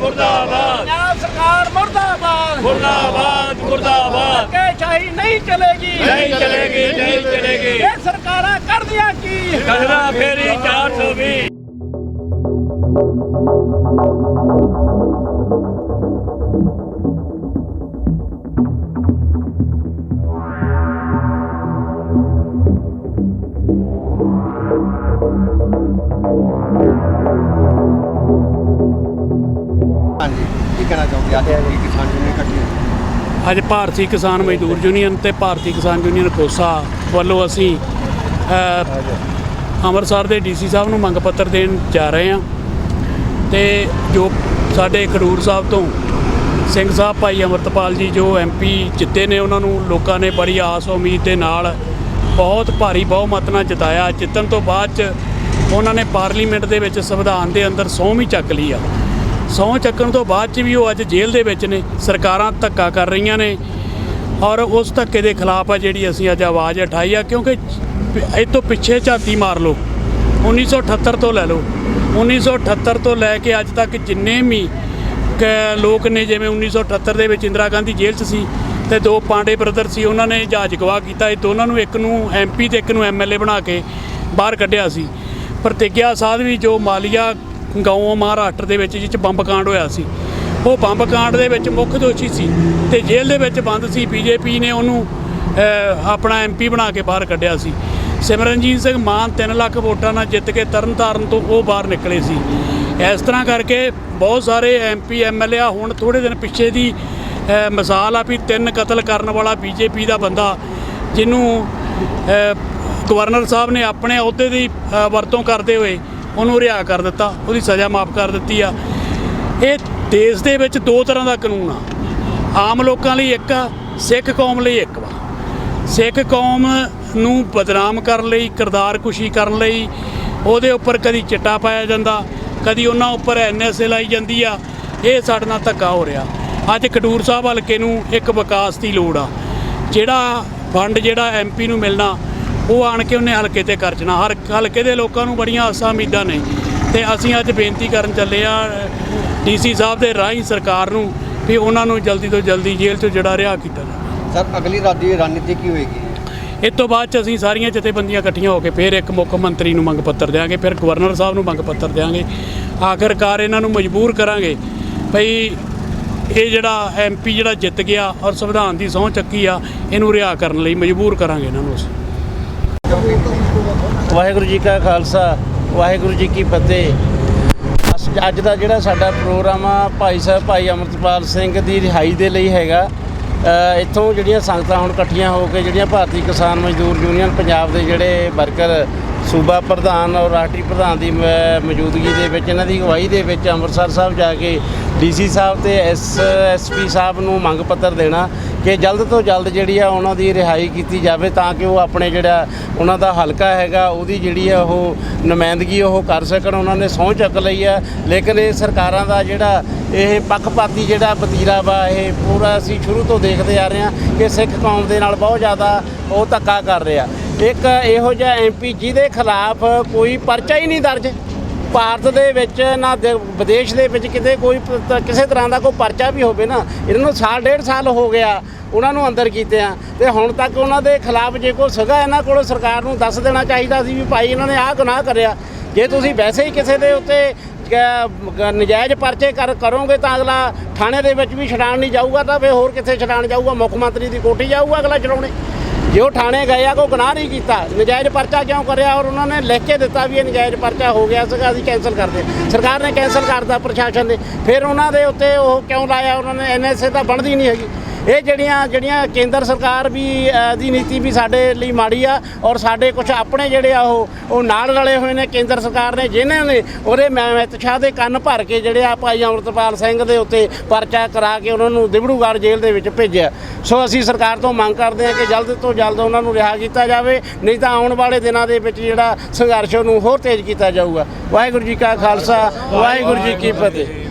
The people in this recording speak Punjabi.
ਮੁਰਦਾਬਾਦ ਪੰਜਾਬ ਸਰਕਾਰ ਮੁਰਦਾਬਾਦ। ਮੁਰਦਾਬਾਦ ਮੁਰਦਾਬਾਦ। ਕੇ ਚਾਹੀ ਨਹੀਂ ਚਲੇਗੀ। ਨਹੀਂ ਚਲੇਗੀ ਨਹੀਂ ਚਲੇਗੀ। ਇਹ ਸਰਕਾਰਾਂ ਕਰਦੀਆਂ ਕੀ? ਕਹਰਾ ਫੇਰੀ 420 ਹਾਂਜੀ ਕੀ ਕਹਿਣਾ ਚਾਹੁੰਦੇ ਅੱਜ ਇਹ ਕਿਸਾਨ ਯੂਨੀਅਨ ਇਕੱਠੀ ਹੋਈ? ਅੱਜ ਭਾਰਤੀ ਕਿਸਾਨ ਮਜ਼ਦੂਰ ਯੂਨੀਅਨ ਤੇ ਭਾਰਤੀ ਕਿਸਾਨ ਯੂਨੀਅਨ ਕੋਸਾ ਵੱਲੋਂ ਅਸੀਂ ਅ, ਅੰਮ੍ਰਿਤਸਰ ਦੇ ਡੀਸੀ ਸਾਹਿਬ ਨੂੰ ਮੰਗ ਪੱਤਰ ਦੇਣ ਜਾ ਰਹੇ ਹਾਂ ਤੇ ਜੋ ਸਾਡੇ ਖਡੂਰ ਸਾਹਿਬ ਤੋਂ ਸਿੰਘ ਸਾਹਿਬ ਭਾਈ ਅਮਰਤਪਾਲ ਜੀ ਜੋ ਐਮਪੀ ਜਿੱਤੇ ਨੇ ਉਹਨਾਂ ਨੂੰ ਲੋਕਾਂ ਨੇ ਬੜੀ ਆਸ ਉਮੀਦ ਦੇ ਨਾਲ ਬਹੁਤ ਭਾਰੀ ਬਹੁਮਤ ਨਾਲ ਜਿਤਾਇਆ। ਜਿੱਤਣ ਤੋਂ ਬਾਅਦ ਚ ਉਹਨਾਂ ਨੇ ਪਾਰਲੀਮੈਂਟ ਦੇ ਵਿੱਚ ਸੰਵਿਧਾਨ ਦੇ ਅੰਦਰ ਸਹੁੰ ਵੀ ਚੱਕ ਲਈ ਆ। ਸਹੁੰ ਚੱਕਣ ਤੋਂ ਬਾਅਦ ਚ ਵੀ ਉਹ ਅੱਜ ਜੇਲ੍ਹ ਦੇ ਵਿੱਚ ਨੇ। ਸਰਕਾਰਾਂ ਧੱਕਾ ਕਰ ਰਹੀਆਂ ਨੇ ਔਰ ਉਸ ਧੱਕੇ ਦੇ ਖਿਲਾਫ ਆ ਜਿਹੜੀ ਅਸੀਂ ਅੱਜ ਆਵਾਜ਼ ਉਠਾਈ ਆ, ਕਿਉਂਕਿ ਇਹ ਤੋਂ ਪਿੱਛੇ ਝਾਤੀ ਮਾਰ ਲਓ। 1978 ਤੋਂ ਲੈ ਲਓ। 1978 ਤੋਂ ਲੈ ਕੇ ਅੱਜ ਤੱਕ ਜਿੰਨੇ ਵੀ ਕ- ਲੋਕ ਨੇ, ਜਿਵੇਂ 1978 ਦੇ ਵਿੱਚ ਇੰਦਰਾ ਗਾਂਧੀ ਜੇਲ੍ਹ 'ਚ ਸੀ ਤੇ ਦੋ ਪਾਂਡੇ ਬ੍ਰਦਰ ਸੀ ਉਹਨਾਂ ਨੇ ਜਹਾਜ਼ ਗਵਾ ਕੀਤਾ। ਇਹ ਦੋਨਾਂ ਨੂੰ ਇੱਕ ਨੂੰ ਐਮਪੀ ਤੇ ਇੱਕ ਨੂੰ ਐਮਐਲਏ ਬਣਾ ਕੇ ਬਾਹਰ ਕੱਢਿਆ ਸੀ। ਪ੍ਰਤਿਗਿਆ ਸਾਧ ਵੀ ਜੋ ਮਾਲੀਆ ਗਾਉਂ ਮਹਾਰਾਸ਼ਟਰ ਦੇ ਵਿੱਚ ਜਿਹ 'ਚ ਬੰਬ ਕਾਂਡ ਹੋਇਆ ਸੀ। ਉਹ ਬੰਬ ਕਾਂਡ ਦੇ ਵਿੱਚ ਮੁੱਖ ਦੋਸ਼ੀ ਸੀ ਤੇ ਜੇਲ੍ਹ ਦੇ ਵਿੱਚ ਬੰਦ ਸੀ। ਬੀਜੇਪੀ ਨੇ ਉਹਨੂੰ ਅਹ, ਆਪਣਾ ਐਮਪੀ ਬਣਾ ਕੇ ਬਾਹਰ ਕੱਢਿਆ ਸੀ। ਸਿਮਰਨਜੀਤ ਸਿੰਘ ਮਾਨ 3 ਲੱਖ ਵੋਟਾਂ ਨਾਲ ਜਿੱਤ ਕੇ ਤਰਨਤਾਰਨ ਤੋਂ ਉਹ ਬਾਹਰ ਨਿਕਲੇ ਸੀ। ਇਸ ਤਰ੍ਹਾਂ ਕਰਕੇ ਬਹੁਤ ਸਾਰੇ ਐਮਪੀ ਐਮਐਲਏ ਹੁਣ ਥੋੜੇ ਦਿਨ ਪਿੱਛੇ ਦੀ ਮਿਸਾਲ ਆ ਵੀ ਤਿੰਨ ਕਤਲ ਕਰਨ ਵਾਲਾ ਬੀਜੇਪੀ ਦਾ ਬੰਦਾ, ਜਿਹਨੂੰ ਗਵਰਨਰ ਸਾਹਿਬ ਨੇ ਆਪਣੇ ਅਹੁਦੇ ਦੀ ਵਰਤੋਂ ਕਰਦੇ ਹੋਏ ਉਹਨੂੰ ਰਿਹਾ ਕਰ ਦਿੱਤਾ, ਉਹਦੀ ਸਜ਼ਾ ਮਾਫ ਕਰ ਦਿੱਤੀ ਆ। ਇਹ ਦੇਸ਼ ਦੇ ਵਿੱਚ ਦੋ ਤਰ੍ਹਾਂ ਦਾ ਕਾਨੂੰਨ ਆ। ਆਮ ਲੋਕਾਂ ਲਈ ਇੱਕ ਆ, ਸਿੱਖ ਕੌਮ ਲਈ ਇੱਕ ਵਾ। ਸਿੱਖ ਕੌਮ ਨੂੰ ਬਦਨਾਮ ਕਰਨ ਲਈ, ਕਿਰਦਾਰ ਕੁਸ਼ੀ ਕਰਨ ਲਈ ਉਹਦੇ ਉੱਪਰ ਕਦੀ ਚਿੱਟਾ ਪਾਇਆ ਜਾਂਦਾ, ਕਦੀ ਉਹਨਾਂ ਉੱਪਰ ਐਨਐਸਏ ਲਾਈ ਜਾਂਦੀ ਆ। ਇਹ ਸਾਡੇ ਨਾਲ ਧੱਕਾ ਹੋ ਰਿਹਾ। ਅੱਜ ਖਡੂਰ ਸਾਹਿਬ ਹਲਕੇ ਨੂੰ ਇੱਕ ਵਿਕਾਸ ਦੀ ਲੋੜ ਆ। ਜਿਹੜਾ ਫੰਡ ਜਿਹੜਾ ਐਮਪੀ ਨੂੰ ਮਿਲਣਾ ਉਹ ਆਣ ਕੇ ਉਹਨੇ ਹਲਕੇ ਤੇ ਖਰਚਣਾ ਹਰ ਹਲਕੇ ਦੇ ਲੋਕਾਂ ਨੂੰ ਬੜੀਆਂ ਆਸਾਂ ਉਮੀਦਾਂ ਨੇ। ਤੇ ਅਸੀਂ ਅੱਜ ਬੇਨਤੀ ਕਰਨ ਚੱਲੇ ਆ ਡੀਸੀ ਸਾਹਿਬ ਦੇ ਰਾਹੀਂ ਸਰਕਾਰ ਨੂੰ ਵੀ ਉਹਨਾਂ ਨੂੰ ਜਲਦੀ ਤੋਂ ਜਲਦੀ ਜੇਲ੍ਹ ਤੋਂ ਜਿਹੜਾ ਰਿਹਾ ਕੀਤਾ ਜਾਵੇ। ਸਰ ਅਗਲੀ ਰਾਤ ਦੀ ਰਣਨੀਤੀ ਕੀ ਹੋਏਗੀ? ਇਸ ਤੋਂ ਬਾਅਦ ਚ ਅਸੀਂ ਸਾਰੀਆਂ ਜਥੇਬੰਦੀਆਂ ਇਕੱਠੀਆਂ ਹੋ ਕੇ ਫਿਰ ਇੱਕ ਮੁੱਖ ਮੰਤਰੀ ਨੂੰ ਮੰਗ ਪੱਤਰ ਦੇਵਾਂਗੇ ਫਿਰ ਗਵਰਨਰ ਸਾਹਿਬ ਨੂੰ ਮੰਗ ਪੱਤਰ ਦੇਵਾਂਗੇ ਆਖਰਕਾਰ ਇਹਨਾਂ ਨੂੰ ਮਜਬੂਰ ਕਰਾਂਗੇ। ਭਈ ਇਹ ਜਿਹੜਾ ਐਮਪੀ ਜਿਹੜਾ ਜਿੱਤ ਗਿਆ ਔਰ ਸੰਵਿਧਾਨ ਦੀ ਸਹੁੰ ਚੱਕੀ ਆ, ਇਹਨੂੰ ਰਿਹਾ ਕਰਨ ਲਈ ਮਜਬੂਰ ਕਰਾਂਗੇ ਇਹਨਾਂ ਨੂੰ ਅਸੀਂ। ਵਾਹਿਗੁਰੂ ਜੀ ਕਾ ਖਾਲਸਾ, ਵਾਹਿਗੁਰੂ ਜੀ ਕੀ ਫਤਿਹ। ਅੱਜ ਦਾ ਜਿਹੜਾ ਸਾਡਾ ਪ੍ਰੋਗਰਾਮ ਆ, ਭਾਈ ਸਾਹਿਬ, ਭਾਈ ਅਮਰਤਪਾਲ ਸਿੰਘ ਦੀ ਰਿਹਾਈ ਦੇ ਲਈ ਹੈਗਾ। ਇੱਥੋਂ ਜਿਹੜੀਆਂ ਸੰਗਤਾਂ ਹੁਣ ਇਕੱਠੀਆਂ ਹੋ ਕੇ ਜਿਹੜੀਆਂ ਭਾਰਤੀ ਕਿਸਾਨ ਮਜ਼ਦੂਰ ਯੂਨੀਅਨ ਪੰਜਾਬ ਦੇ ਜਿਹੜੇ ਵਰਕਰ ਸੂਬਾ ਪ੍ਰਧਾਨ ਔਰ ਰਾਸ਼ਟਰੀ ਪ੍ਰਧਾਨ ਦੀ ਮ- ਮੌਜੂਦਗੀ ਦੇ ਵਿੱਚ, ਇਹਨਾਂ ਦੀ ਅਗਵਾਈ ਦੇ ਵਿੱਚ ਅੰਮ੍ਰਿਤਸਰ ਸਾਹਿਬ ਜਾ ਕੇ ਡੀਸੀ ਸਾਹਿਬ ਤੇ ਐਸ ਐਸਪੀ ਸਾਹਿਬ ਨੂੰ ਮੰਗ ਪੱਤਰ ਦੇਣਾ ਕਿ ਜਲਦ ਤੋਂ ਜਲਦ ਜਿਹੜੀ ਆ ਉਹਨਾਂ ਦੀ ਰਿਹਾਈ ਕੀਤੀ ਜਾਵੇ ਤਾਂ ਕਿ ਉਹ ਆਪਣੇ ਜਿਹੜਾ ਉਹਨਾਂ ਦਾ ਹਲਕਾ ਹੈਗਾ, ਉਹਦੀ ਜਿਹੜੀ ਆ ਉਹ ਨੁਮਾਇੰਦਗੀ ਉਹ ਕਰ ਸਕਣ, ਉਹਨਾਂ ਨੇ ਸਹੁੰ ਚੱਕ ਲਈ ਆ। ਲੇਕਿਨ ਇਹ ਸਰਕਾਰਾਂ ਦਾ ਜਿਹੜਾ ਇਹ ਪੱਖਪਾਤੀ ਜਿਹੜਾ ਵਤੀਰਾ ਵਾ, ਇਹ ਪੂਰਾ ਅਸੀਂ ਸ਼ੁਰੂ ਤੋਂ ਦੇਖਦੇ ਆ ਰਹੇ ਹਾਂ ਕਿ ਸਿੱਖ ਕੌਮ ਦੇ ਨਾਲ ਬਹੁਤ ਜ਼ਿਆਦਾ ਉਹ ਧੱਕਾ ਕਰ ਰਿਹਾ। ਇੱਕ ਇਹੋ ਜਿਹਾ ਐਮਪੀ ਜਿਹਦੇ ਖਿਲਾਫ ਕੋਈ ਪਰਚਾ ਹੀ ਨਹੀਂ ਦਰਜ। ਭਾਰਤ ਦੇ ਵਿੱਚ ਨਾ ਦੇ- ਵਿਦੇਸ਼ ਦੇ ਵਿੱਚ ਕਿਤੇ ਕੋਈ ਕਿਸੇ ਤਰ੍ਹਾਂ ਦਾ ਕੋਈ ਪਰਚਾ ਵੀ ਹੋਵੇ ਨਾ, ਇਹਨਾਂ ਨੂੰ ਸਾਲ, ਡੇਢ ਸਾਲ ਹੋ ਗਿਆ ਉਹਨਾਂ ਨੂੰ ਅੰਦਰ ਕੀਤੇ ਆ ਤੇ ਹੁਣ ਤੱਕ ਉਹਨਾਂ ਦੇ ਖਿਲਾਫ ਜੇ ਕੋਈ ਸਗਾ ਇਹਨਾਂ ਕੋਲ ਸਰਕਾਰ ਨੂੰ ਦੱਸ ਦੇਣਾ ਚਾਹੀਦਾ ਸੀ ਵੀ ਭਾਈ ਇਹਨਾਂ ਨੇ ਆਹ ਗੁਨਾਹ ਕਰਿਆ, ਜੇ ਤੁਸੀਂ ਵੈਸੇ ਹੀ ਕਿਸੇ ਦੇ ਉੱਤੇ ਗ- ਨਜਾਇਜ਼ ਪਰਚੇ ਕਰ, ਕਰੋਗੇ ਤਾਂ ਅਗਲਾ ਥਾਣੇ ਦੇ ਵਿੱਚ ਵੀ ਛਡਾਣ ਨਹੀਂ ਜਾਊਗਾ, ਤਾਂ ਫੇ ਹੋਰ ਕਿੱਥੇ ਛਡਾਣ ਜਾਊਗਾ? ਮੁੱਖ ਮੰਤਰੀ ਦੀ ਕੋਠੀ ਜਾਊਗਾ ਅਗਲਾ ਛਡਾਉਣੇ ਜੋ ਥਾਣੇ ਗਏ ਆ, ਕੋਈ ਗੁਨਾਹ ਨਹੀਂ ਕੀਤਾ। ਨਜਾਇਜ਼ ਪਰਚਾ ਕਿਉਂ ਕਰਿਆ? ਔਰ ਉਹਨਾਂ ਨੇ ਲਿਖ ਕੇ ਦਿੱਤਾ ਵੀ ਇਹ ਨਜਾਇਜ਼ ਪਰਚਾ ਹੋ ਗਿਆ ਸੀਗਾ, ਅਸੀਂ ਕੈਂਸਲ ਕਰਦੇ ਸਰਕਾਰ ਨੇ ਕੈਂਸਲ ਕਰਤਾ ਪ੍ਰਸ਼ਾਸਨ ਨੇ ਫਿਰ ਉਹਨਾਂ ਦੇ ਉੱਤੇ ਉਹ ਕਿਉਂ ਲਾਇਆ? ਉਹਨਾਂ ਨੇ ਐਨਐਸਏ ਤਾਂ ਬਣਦੀ ਨਹੀਂ ਹੈਗੀ। ਇਹ ਜਿਹੜੀਆਂ ਜਿਹੜੀਆਂ ਕੇਂਦਰ ਸਰਕਾਰ ਵੀ ਦੀ ਨੀਤੀ ਵੀ ਸਾਡੇ ਲਈ ਮਾੜੀ ਆ ਔਰ ਸਾਡੇ ਕੁਝ ਆਪਣੇ ਜਿਹੜੇ ਆ ਉਹ ਉਹ ਨਾਲ ਰਲੇ ਹੋਏ ਨੇ ਕੇਂਦਰ ਸਰਕਾਰ ਨੇ, ਜਿਨ੍ਹਾਂ ਨੇ ਉਹਦੇ ਮਹਿਮਤ ਸ਼ਾਹ ਦੇ ਕੰਨ ਭਰ ਕੇ ਜਿਹੜੇ ਆ ਭਾਈ ਅਮਰਤਪਾਲ ਸਿੰਘ ਦੇ ਉੱਤੇ ਪਰਚਾ ਕਰਾ ਕੇ ਉਹਨਾਂ ਨੂੰ ਦਿਬੜੂਗੜ੍ਹ ਜੇਲ੍ਹ ਦੇ ਵਿੱਚ ਭੇਜਿਆ। ਸੋ ਅਸੀਂ ਸਰਕਾਰ ਤੋਂ ਮੰਗ ਕਰਦੇ ਹਾਂ ਕਿ ਜਲਦ ਤੋਂ ਜਲਦ ਉਹਨਾਂ ਨੂੰ ਰਿਹਾ ਕੀਤਾ ਜਾਵੇ, ਨਹੀਂ ਤਾਂ ਆਉਣ ਵਾਲੇ ਦਿਨਾਂ ਦੇ ਵਿੱਚ ਜਿਹੜਾ ਸੰਘਰਸ਼ ਨੂੰ ਹੋਰ ਤੇਜ਼ ਕੀਤਾ ਜਾਊਗਾ। ਵਾਹਿਗੁਰੂ ਜੀ ਕਾ ਖਾਲਸਾ, ਵਾਹਿਗੁਰੂ ਜੀ ਕੀ ਫਤਿਹ।